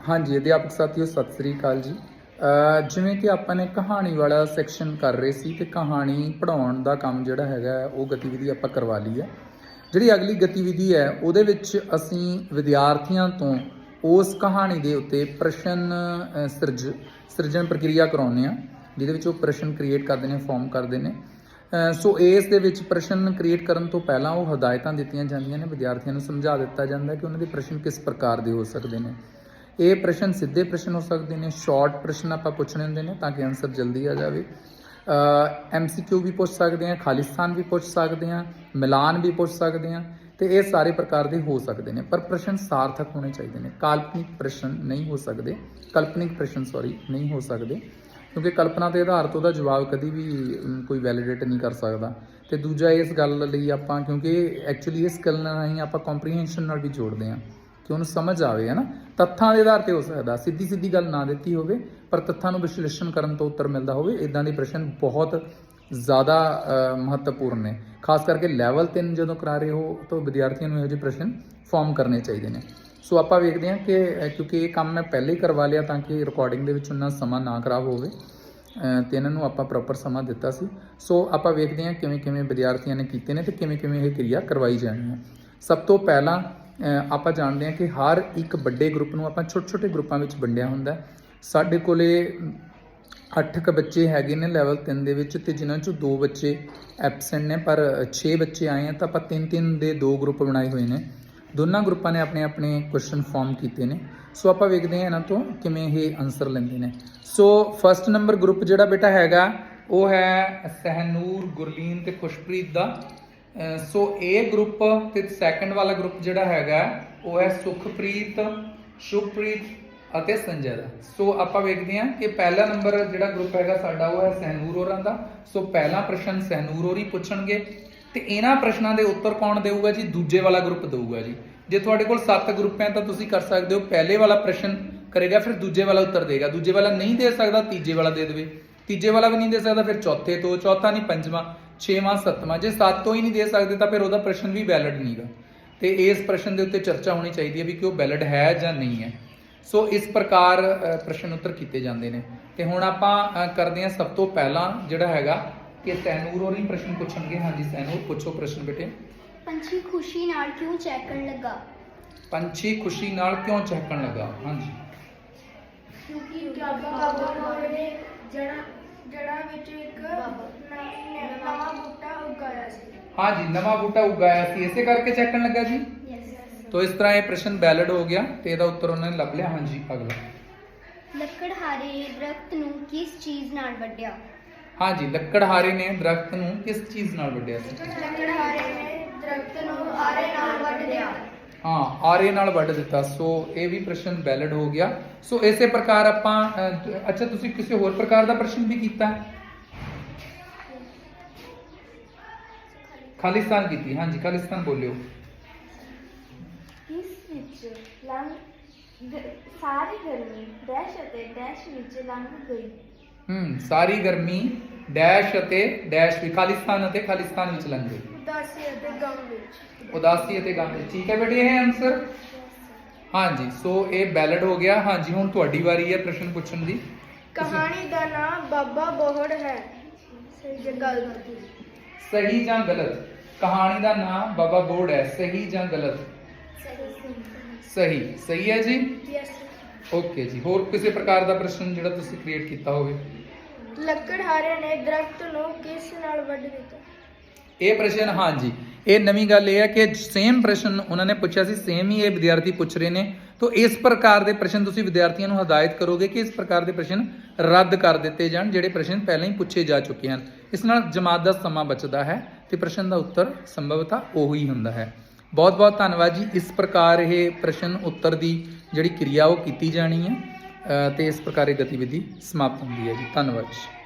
ਹਾਂਜੀ, ਅਧਿਆਪਕ ਸਾਥੀਓ, ਸਤਿ ਸ੍ਰੀ ਅਕਾਲ ਜੀ। ਜਿਵੇਂ ਕਿ ਆਪਾਂ ਨੇ ਕਹਾਣੀ ਵਾਲਾ ਸੈਕਸ਼ਨ ਕਰ ਰਹੇ ਸੀ ਤੇ ਕਹਾਣੀ ਪੜਾਉਣ ਦਾ ਕੰਮ ਜਿਹੜਾ ਹੈਗਾ, ਉਹ ਗਤੀਵਿਧੀ ਆਪਾਂ ਕਰਵਾ ਲਈ ਹੈ ਜਿਹੜੀ ਅਗਲੀ ਗਤੀਵਿਧੀ ਹੈ, ਉਹਦੇ ਵਿੱਚ ਅਸੀਂ ਵਿਦਿਆਰਥੀਆਂ ਤੋਂ ਉਸ ਕਹਾਣੀ ਦੇ ਉੱਤੇ ਪ੍ਰਸ਼ਨ ਸਿਰਜ, ਸਿਰਜਣ ਪ੍ਰਕਿਰਿਆ ਕਰਾਉਂਦੇ ਆ ਜਿਹਦੇ ਵਿੱਚ ਉਹ ਪ੍ਰਸ਼ਨ ਕ੍ਰੀਏਟ ਕਰਦੇ ਨੇ ਫਾਰਮ ਕਰਦੇ ਨੇ। ਸੋ ਇਸ ਦੇ ਵਿੱਚ ਪ੍ਰਸ਼ਨ ਕ੍ਰੀਏਟ ਕਰਨ ਤੋਂ ਪਹਿਲਾਂ ਉਹ ਹਦਾਇਤਾਂ ਦਿੱਤੀਆਂ ਜਾਂਦੀਆਂ ਨੇ, ਵਿਦਿਆਰਥੀਆਂ ਨੂੰ ਸਮਝਾ ਦਿੱਤਾ ਜਾਂਦਾ ਕਿ ਉਹਨਾਂ ਦੇ ਪ੍ਰਸ਼ਨ ਕਿਸ ਪ੍ਰਕਾਰ ਦੇ ਹੋ ਸਕਦੇ ਨੇ। ਇਹ ਪ੍ਰਸ਼ਨ ਸਿੱਧੇ ਪ੍ਰਸ਼ਨ ਹੋ ਸਕਦੇ ਨੇ ਸ਼ਾਰਟ ਪ੍ਰਸ਼ਨ ਆਪਾਂ ਪੁੱਛਣੇ ਹੁੰਦੇ ਨੇ ਤਾਂ ਕਿ ਆਨਸਰ ਜਲਦੀ ਆ ਜਾਵੇ। ਐਮਸੀਕਿਊ ਵੀ ਪੁੱਛ ਸਕਦੇ ਹਾਂ, ਖਾਲਿਸਤਾਨ ਵੀ ਪੁੱਛ ਸਕਦੇ ਹਾਂ, ਮਿਲਾਨ ਵੀ ਪੁੱਛ ਸਕਦੇ ਹਾਂ ਤੇ ਇਹ ਸਾਰੇ ਪ੍ਰਕਾਰ ਦੇ ਹੋ ਸਕਦੇ ਨੇ, ਪਰ ਪ੍ਰਸ਼ਨ ਸਾਰਥਕ ਹੋਣੇ ਚਾਹੀਦੇ ਨੇ। ਕਾਲਪਨਿਕ ਪ੍ਰਸ਼ਨ ਨਹੀਂ ਹੋ ਸਕਦੇ, ਕਾਲਪਨਿਕ ਪ੍ਰਸ਼ਨ ਸੌਰੀ ਨਹੀਂ ਹੋ ਸਕਦੇ, ਕਿਉਂਕਿ ਕਲਪਨਾ ਦੇ ਆਧਾਰ ਤੋਂ ਉਹਦਾ ਜਵਾਬ ਕਦੀ ਵੀ ਕੋਈ ਵੈਲੀਡੇਟ ਨਹੀਂ ਕਰ ਸਕਦਾ। ਤੇ ਦੂਜਾ ਇਸ ਗੱਲ ਲਈ ਆਪਾਂ, ਕਿਉਂਕਿ ਐਕਚੁਅਲੀ ਇਸ ਗੱਲ ਨਾਲ ਹੀ ਆਪਾਂ ਕੰਪਰੀਹੈਂਸ਼ਨ ਨਾਲ ਵੀ ਜੋੜਦੇ ਹਾਂ। ਕਿ ਉਹਨੂੰ ਸਮਝ ਆਵੇ ਹੈ ਨਾ? ਤੱਥਾਂ ਦੇ ਆਧਾਰ ਤੇ ਹੋ ਸਕਦਾ। ਸਿੱਧੀ ਸਿੱਧੀ ਗੱਲ ਨਾ ਦਿੱਤੀ ਹੋਵੇ ਪਰ ਤੱਥਾਂ ਨੂੰ ਵਿਸ਼ਲੇਸ਼ਣ ਕਰਨ ਤੋਂ ਉੱਤਰ ਮਿਲਦਾ ਹੋਵੇ ਇਦਾਂ ਦੇ ਪ੍ਰਸ਼ਨ ਬਹੁਤ ਜ਼ਿਆਦਾ ਮਹੱਤਵਪੂਰਨ ਨੇ। ਖਾਸ ਕਰਕੇ ਲੈਵਲ 3 ਜਦੋਂ ਕਰਾ ਰਹੇ ਹੋ ਤਾਂ ਵਿਦਿਆਰਥੀਆਂ ਨੂੰ ਇਹੋ ਜਿਹੇ ਪ੍ਰਸ਼ਨ ਫਾਰਮ ਕਰਨੇ ਚਾਹੀਦੇ ਨੇ। ਸੋ ਆਪਾਂ ਵੇਖਦੇ ਹਾਂ ਕਿ ਕਿਉਂਕਿ ਇਹ ਕੰਮ ਮੈਂ ਪਹਿਲੇ ਹੀ ਕਰਵਾ ਲਿਆ ਤਾਂ ਕਿ ਰਿਕਾਰਡਿੰਗ ਦੇ ਵਿੱਚ ਉਹਨਾਂ ਸਮਾਂ ਨਾ ਖਰਾਬ ਹੋਵੇ ਅ, ਤੇ ਇਹਨਾਂ ਨੂੰ ਆਪਾਂ ਪ੍ਰੋਪਰ ਸਮਾਂ ਦਿੱਤਾ ਸੀ। ਸੋ ਆਪਾਂ ਵੇਖਦੇ ਹਾਂ ਕਿਵੇਂ ਕਿਵੇਂ ਵਿਦਿਆਰਥੀਆਂ ਨੇ ਕੀਤੇ ਨੇ ਤੇ ਕਿਵੇਂ ਕਿਵੇਂ ਇਹ ਕਿਰਿਆ ਕਰਵਾਈ ਜਾਣੀ ਹੈ। ਸਭ ਤੋਂ ਪਹਿਲਾਂ ਆਪਾਂ ਜਾਣਦੇ ਹਾਂ ਕਿ ਹਰ ਇੱਕ ਵੱਡੇ ਗਰੁੱਪ ਨੂੰ ਆਪਾਂ ਛੋਟੇ ਛੋਟੇ ਗਰੁੱਪਾਂ ਵਿੱਚ ਵੰਡਿਆ ਹੁੰਦਾ ਸਾਡੇ ਕੋਲੇ 8 ਕ ਬੱਚੇ ਹੈਗੇ ਨੇ ਲੈਵਲ 3 ਦੇ ਵਿੱਚ ਤੇ ਜਿਨ੍ਹਾਂ ਚੋਂ ਦੋ ਬੱਚੇ ਐਬਸੈਂਟ ਨੇ, ਪਰ 6 ਬੱਚੇ ਆਏ ਆ ਤਾਂ ਆਪਾਂ ਤਿੰਨ ਤਿੰਨ ਦੇ ਦੋ ਗਰੁੱਪ ਬਣਾਏ ਹੋਏ ਨੇ। ਦੋਨਾਂ ਗਰੁੱਪਾਂ ਨੇ ਆਪਣੇ ਆਪਣੇ ਕੁਐਸਚਨ ਫਾਰਮ ਕੀਤੇ ਨੇ। ਸੋ ਆਪਾਂ ਵੇਖਦੇ ਹਾਂ ਇਹਨਾਂ ਤੋਂ ਕਿਵੇਂ ਇਹ ਆਨਸਰ ਲੈਂਦੇ ਨੇ। ਸੋ ਫਰਸਟ ਨੰਬਰ ਗਰੁੱਪ ਜਿਹੜਾ ਬੇਟਾ ਹੈਗਾ, ਉਹ ਹੈ ਸਹਿਨੂਰ, ਗੁਰਲੀਨ ਤੇ ਖੁਸ਼ਪ੍ਰੀਤ ਦਾ। ਸੋ ਇਹ ਗਰੁੱਪ ਤੇ ਸੈਕੰਡ ਵਾਲਾ ਗਰੁੱਪ ਜਿਹੜਾ ਹੈਗਾ, ਉਹ ਹੈ ਸੁਖਪ੍ਰੀਤ ਸ਼ੁਭਪ੍ਰੀਤ ਅਤੇ ਸੰਜੇ ਦਾ ਸੋ ਆਪਾਂ ਵੇਖਦੇ ਹਾਂ ਕਿ ਪਹਿਲਾ ਨੰਬਰ ਜਿਹੜਾ ਗਰੁੱਪ ਹੈਗਾ ਸਾਡਾ, ਉਹ ਹੈ ਸਹਿਨੂਰ ਹੋਰਾਂ ਦਾ। ਸੋ ਪਹਿਲਾ ਪ੍ਰਸ਼ਨ ਸਹਿਨੂਰ ਹੋਰੀ ਪੁੱਛਣਗੇ। ਤੇ ਇਹਨਾਂ ਪ੍ਰਸ਼ਨਾਂ ਦੇ ਉੱਤਰ ਕੌਣ ਦੇਊਗਾ ਜੀ? ਦੂਜੇ ਵਾਲਾ ਗਰੁੱਪ ਦੇਊਗਾ ਜੀ। ਜੇ ਤੁਹਾਡੇ ਕੋਲ 7 ਗਰੁੱਪ ਹੈ ਤਾਂ ਤੁਸੀਂ ਕਰ ਸਕਦੇ ਹੋ, ਪਹਿਲੇ ਵਾਲਾ ਪ੍ਰਸ਼ਨ ਕਰੇਗਾ, ਫਿਰ ਦੂਜੇ ਵਾਲਾ ਉੱਤਰ ਦੇਗਾ। ਦੂਜੇ ਵਾਲਾ ਨਹੀਂ ਦੇ ਸਕਦਾ, ਤੀਜੇ ਵਾਲਾ ਦੇ ਦੇਵੇ। ਤੀਜੇ ਵਾਲਾ ਵੀ ਨਹੀਂ ਦੇ ਸਕਦਾ, ਫਿਰ ਚੌਥੇ ਤੋਂ, ਚੌਥਾ ਨਹੀਂ, ਪੰਜਵਾਂ। ਛੇਵਾਂ ਸੱਤਵਾਂ। ਜੇ ਸੱਤ ਤੋਂ ਹੀ ਨਹੀਂ ਦੇ ਸਕਦੇ ਤਾਂ ਫਿਰ ਉਹਦਾ ਪ੍ਰਸ਼ਨ ਵੀ ਵੈਲਿਡ ਨਹੀਂਗਾ। ਤੇ ਇਸ ਪ੍ਰਸ਼ਨ ਦੇ ਉੱਤੇ ਚਰਚਾ ਹੋਣੀ ਚਾਹੀਦੀ ਹੈ ਵੀ ਕਿ ਉਹ ਵੈਲਿਡ ਹੈ ਜਾਂ ਨਹੀਂ ਹੈ। ਸੋ ਇਸ ਪ੍ਰਕਾਰ ਪ੍ਰਸ਼ਨ ਉੱਤਰ ਕੀਤੇ ਜਾਂਦੇ ਨੇ। ਤੇ ਹੁਣ ਆਪਾਂ ਕਰਦੇ ਹਾਂ ਸਭ ਤੋਂ ਪਹਿਲਾਂ ਜਿਹੜਾ ਹੈਗਾ ਕਿ ਸੈਨੂਰ ਹੋਰੀ ਪ੍ਰਸ਼ਨ ਪੁੱਛਣਗੇ। ਹਾਂਜੀ ਸੈਨੂਰ ਪੁੱਛੋ ਪ੍ਰਸ਼ਨ ਬੇਟੇ। ਪੰਛੀ ਖੁਸ਼ੀ ਨਾਲ ਕਿਉਂ ਚਹਿਕਣ ਲੱਗਾ? ਪੰਛੀ ਖੁਸ਼ੀ ਨਾਲ ਕਿਉਂ ਚਹਿਕਣ ਲੱਗਾ? ਹਾਂਜੀ। ਕਿਉਂਕਿ ਬਾਬਾ ਬੋੜੇ ਨੇ ਜੜਾ ਜੜਾ ਵਿੱਚ ਇੱਕ ਨ- ਨਵਾਂ ਬੂਟਾ ਉਗਾਇਆ ਸੀ ਹਾਂਜੀ ਨਵਾਂ ਬੂਟਾ ਉਗਾਇਆ ਸੀ। ਇਸੇ ਕਰਕੇ ਚਹਿਕਣ ਲੱਗਾ ਜੀ? ਤੋ ਇਸ ਤਰ੍ਹਾਂ ਇਹ ਪ੍ਰਸ਼ਨ ਵੈਲਿਡ ਹੋ ਗਿਆ ਤੇ ਇਹਦਾ ਉੱਤਰ ਉਹਨਾਂ ਨੇ ਲੱਭ ਲਿਆ। ਹਾਂਜੀ ਅਗਲਾ। ਲੱਕੜਹਾਰੇ ਦਰਖਤ ਨੂੰ ਕਿਸ ਚੀਜ਼ ਨਾਲ ਵੱਢਿਆ? ਹਾਂਜੀ ਲੱਕੜਹਾਰੇ ਨੇ ਦਰਖਤ ਨੂੰ ਕਿਸ ਚੀਜ਼ ਨਾਲ ਵੱਢਿਆ ਸੀ? ਲੱਕੜਹਾਰੇ ਨੇ ਦਰਖਤ ਨੂੰ ਆਰੇ ਨਾਲ ਵੱਢ ਲਿਆ। ਹਾਂ ਆਰੇ ਨਾਲ ਵੱਢ ਦਿੱਤਾ। ਸੋ ਇਹ ਵੀ ਪ੍ਰਸ਼ਨ ਵੈਲਿਡ ਹੋ ਗਿਆ। ਸੋ ਇਸੇ ਪ੍ਰਕਾਰ ਆਪਾਂ ਅੱਛਾ ਤੁਸੀਂ ਕਿਸੇ ਹੋਰ ਪ੍ਰਕਾਰ ਦਾ ਪ੍ਰਸ਼ਨ ਵੀ ਕੀਤਾ? ਹੈ? ਖਾਲਿਸਤਾਨ ਕੀਤੀ ਹਾਂਜੀ ਖਾਲਿਸਤਾਨ ਬੋਲਿਓ। ਇਸ ਵਿੱਚ ਲੰਘ ਗ- ਸਾਰੀ ਗਰਮੀ ਡੈਸ਼ ਅਤੇ ਡੈਸ਼ ਵਿੱਚ ਲੰਘ ਗਈ। ਹੂੰ ਸਾਰੀ ਗਰਮੀ ਡੈਸ਼ ਅਤੇ ਡੈਸ਼ ਵੀ ਖਾਲਿਸਤਾਨ ਅਤੇ ਖਾਲਿਸਤਾਨ ਵਿੱਚ ਲੰਘ ਗਈ। ਉਦਾਸੀ ਅਤੇ ਗਮ ਵਿੱਚ। ਉਦਾਸੀ ਅਤੇ ਗਮ ਵਿੱਚ ਠੀਕ ਹੈ ਬੇਟੇ ਇਹ ਆਨਸਰ ਹਾਂਜੀ ਸੋ ਇਹ ਵੈਲਿਡ ਹੋ ਗਿਆ। ਹਾਂਜੀ ਹੁਣ ਤੁਹਾਡੀ ਵਾਰੀ ਹੈ ਪ੍ਰਸ਼ਨ ਪੁੱਛਣ ਦੀ। ਕਹਾਣੀ ਦਾ ਨਾਮ ਬਾਬਾ ਬੋਹੜ ਹੈ। ਸਹੀ ਗੱਲ ਸਹੀ ਜਾਂ ਗਲਤ? ਕਹਾਣੀ ਦਾ ਨਾਮ ਬਾਬਾ ਬੋੜ ਹੈ। ਸਹੀ ਜਾਂ ਗਲਤ? ਸਹੀ ਸਹੀ। ਹੈ ਜੀ? ਓਕੇ ਜੀ। ਹੋਰ ਕਿਸੇ ਪ੍ਰਕਾਰ ਦਾ ਪ੍ਰਸ਼ਨ ਜਿਹੜਾ ਤੁਸੀਂ ਕ੍ਰੀਏਟ ਕੀਤਾ ਹੋਵੇ? ਲੱਕੜਹਾਰੇ ਨੇ ਦਰਖਤ ਨੂੰ ਕਿਸ ਨਾਲ ਵੱਢ ਦਿੱਤਾ? ਇਹ ਪ੍ਰਸ਼ਨ ਹਾਂਜੀ ਇਹ ਨਵੀਂ ਗੱਲ ਇਹ ਹੈ ਕਿ ਸੇਮ ਪ੍ਰਸ਼ਨ ਉਹਨਾਂ ਨੇ ਪੁੱਛਿਆ ਸੀ। ਸੇਮ ਹੀ ਇਹ ਵਿਦਿਆਰਥੀ ਪੁੱਛ ਰਹੇ ਨੇ। ਤੋਂ ਇਸ ਪ੍ਰਕਾਰ ਦੇ ਪ੍ਰਸ਼ਨ ਤੁਸੀਂ ਵਿਦਿਆਰਥੀਆਂ ਨੂੰ ਹਦਾਇਤ ਕਰੋਗੇ ਕਿ ਇਸ ਪ੍ਰਕਾਰ ਦੇ ਪ੍ਰਸ਼ਨ ਰੱਦ ਕਰ ਦਿੱਤੇ ਜਾਣ ਜਿਹੜੇ ਪ੍ਰਸ਼ਨ ਪਹਿਲਾਂ ਹੀ ਪੁੱਛੇ ਜਾ ਚੁੱਕੇ ਹਨ। ਇਸ ਨਾਲ ਜਮਾਤ ਦਾ ਸਮਾਂ ਬਚਦਾ ਹੈ ਤੇ ਪ੍ਰਸ਼ਨ ਦਾ ਉੱਤਰ ਸੰਭਵਤਾ ਉਹੀ ਹੁੰਦਾ ਹੈ। ਬਹੁਤ ਬਹੁਤ ਧੰਨਵਾਦ ਜੀ। ਇਸ ਪ੍ਰਕਾਰ ਇਹ ਪ੍ਰਸ਼ਨ ਉੱਤਰ ਦੀ ਜਿਹੜੀ ਕਿਰਿਆ ਉਹ ਕੀਤੀ ਜਾਣੀ ਹੈ ਅ, ਤੇ ਇਸ ਪ੍ਰਕਾਰ ਇਹ ਗਤੀਵਿਧੀ ਸਮਾਪਤ ਹੁੰਦੀ ਹੈ ਜੀ। ਧੰਨਵਾਦ ਜੀ।